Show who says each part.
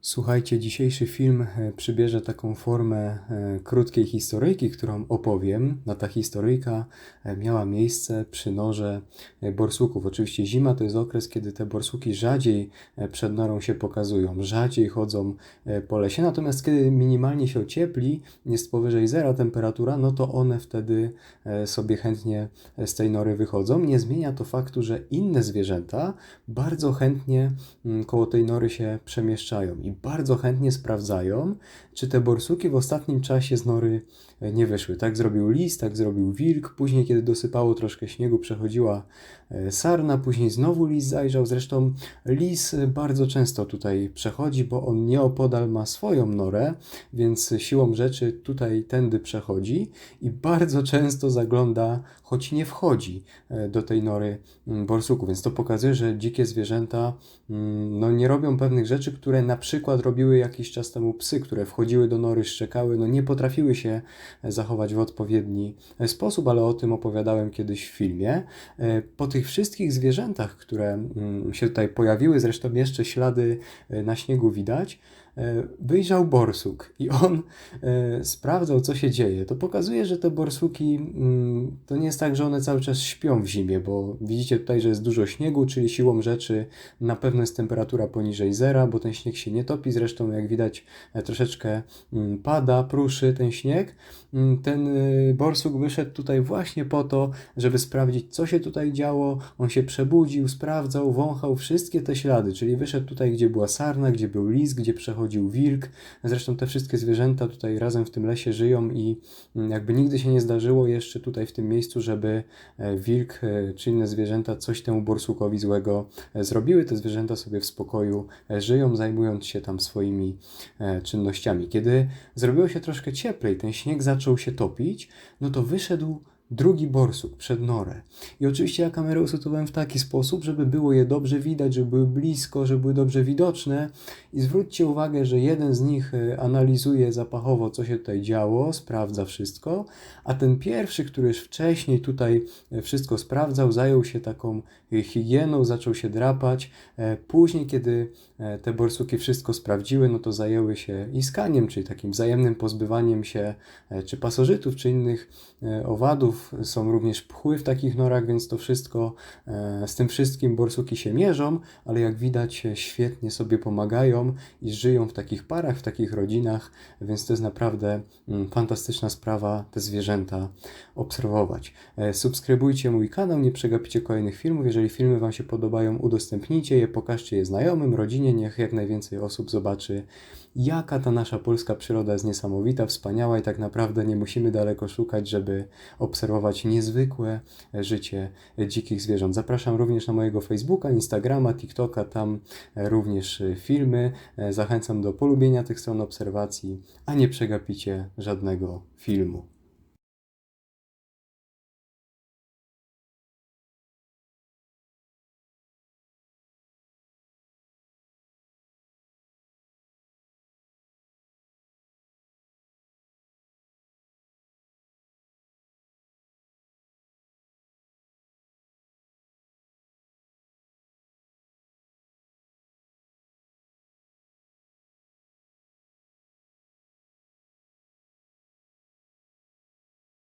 Speaker 1: Słuchajcie, dzisiejszy film e, przybierze taką formę e, krótkiej historyjki, którą opowiem. No ta historyjka e, miała miejsce przy norze borsuków. Oczywiście zima to jest okres, kiedy te borsuki rzadziej przed norą się pokazują, rzadziej chodzą po lesie. Natomiast kiedy minimalnie się ociepli, jest powyżej zera temperatura, no to one wtedy sobie chętnie z tej nory wychodzą. Nie zmienia to faktu, że inne zwierzęta bardzo chętnie mm, koło tej nory się przemieszczają i bardzo chętnie sprawdzają, czy te borsuki w ostatnim czasie z nory e, nie wyszły. Tak zrobił lis, tak zrobił wilk. Później, kiedy dosypało troszkę śniegu, przechodziła e, sarna, później znowu lis zajrzał. Zresztą lis bardzo często tutaj przechodzi, bo on nieopodal ma swoją norę, więc siłą rzeczy tutaj tędy przechodzi i bardzo często zagląda, choć nie wchodzi e, do tej nory mm, borsuku. Więc to pokazuje, że dzikie zwierzęta mm, no, nie robią pewnych rzeczy, które na przykład robiły jakiś czas temu psy, które wchodziły do nory, szczekały, no nie potrafiły się zachować w odpowiedni sposób, ale o tym opowiadałem kiedyś w filmie. E, po tych wszystkich zwierzętach, które mm, się tutaj pojawiły, zresztą jeszcze ślady e, na śniegu widać, E, wyjrzał borsuk i on e, sprawdzał, co się dzieje. To pokazuje, że te borsuki mm, to nie jest tak, że one cały czas śpią w zimie, bo widzicie tutaj, że jest dużo śniegu, czyli siłą rzeczy na pewno jest temperatura poniżej zera, bo ten śnieg się nie topi. Zresztą, jak widać, e, troszeczkę mm, pada, pruszy ten śnieg. Mm, ten borsuk wyszedł tutaj właśnie po to, żeby sprawdzić, co się tutaj działo. On się przebudził, sprawdzał, wąchał wszystkie te ślady, czyli wyszedł tutaj, gdzie była sarna, gdzie był lis, gdzie przechodził chodził wilk. Zresztą te wszystkie zwierzęta tutaj razem w tym lesie żyją i mm, jakby nigdy się nie zdarzyło jeszcze tutaj w tym miejscu, żeby e, wilk e, czy inne zwierzęta coś temu borsukowi złego e, zrobiły. Te zwierzęta sobie w spokoju żyją, zajmując się tam swoimi czynnościami. Kiedy zrobiło się troszkę cieplej, ten śnieg zaczął się topić, no to wyszedł drugi borsuk przed norę. I oczywiście ja kamerę usytuowałem w taki sposób, żeby było je dobrze widać, żeby były blisko, żeby były dobrze widoczne. I zwróćcie uwagę, że jeden z nich e, analizuje zapachowo, co się tutaj działo, sprawdza wszystko, a ten pierwszy, który już wcześniej tutaj e, wszystko sprawdzał, zajął się taką e, higieną, zaczął się drapać. Później, kiedy te borsuki wszystko sprawdziły, no to zajęły się iskaniem, czyli takim wzajemnym pozbywaniem się czy pasożytów, czy innych owadów, są również pchły w takich norach, więc to wszystko, e, z tym wszystkim borsuki się mierzą, ale jak widać świetnie sobie pomagają i żyją w takich parach, w takich rodzinach, więc to jest naprawdę mm, fantastyczna sprawa te zwierzęta obserwować. E, subskrybujcie mój kanał, nie przegapicie kolejnych filmów. Jeżeli filmy Wam się podobają, udostępnijcie je, pokażcie je znajomym, rodzinie, niech jak najwięcej osób zobaczy, jaka ta nasza polska przyroda jest niesamowita, wspaniała i tak naprawdę nie musimy daleko szukać, żeby obserwować obserwować niezwykłe życie dzikich zwierząt. Zapraszam również na mojego Facebooka, Instagrama, TikToka, tam również filmy. Zachęcam do polubienia tych stron obserwacji, a nie przegapicie żadnego filmu.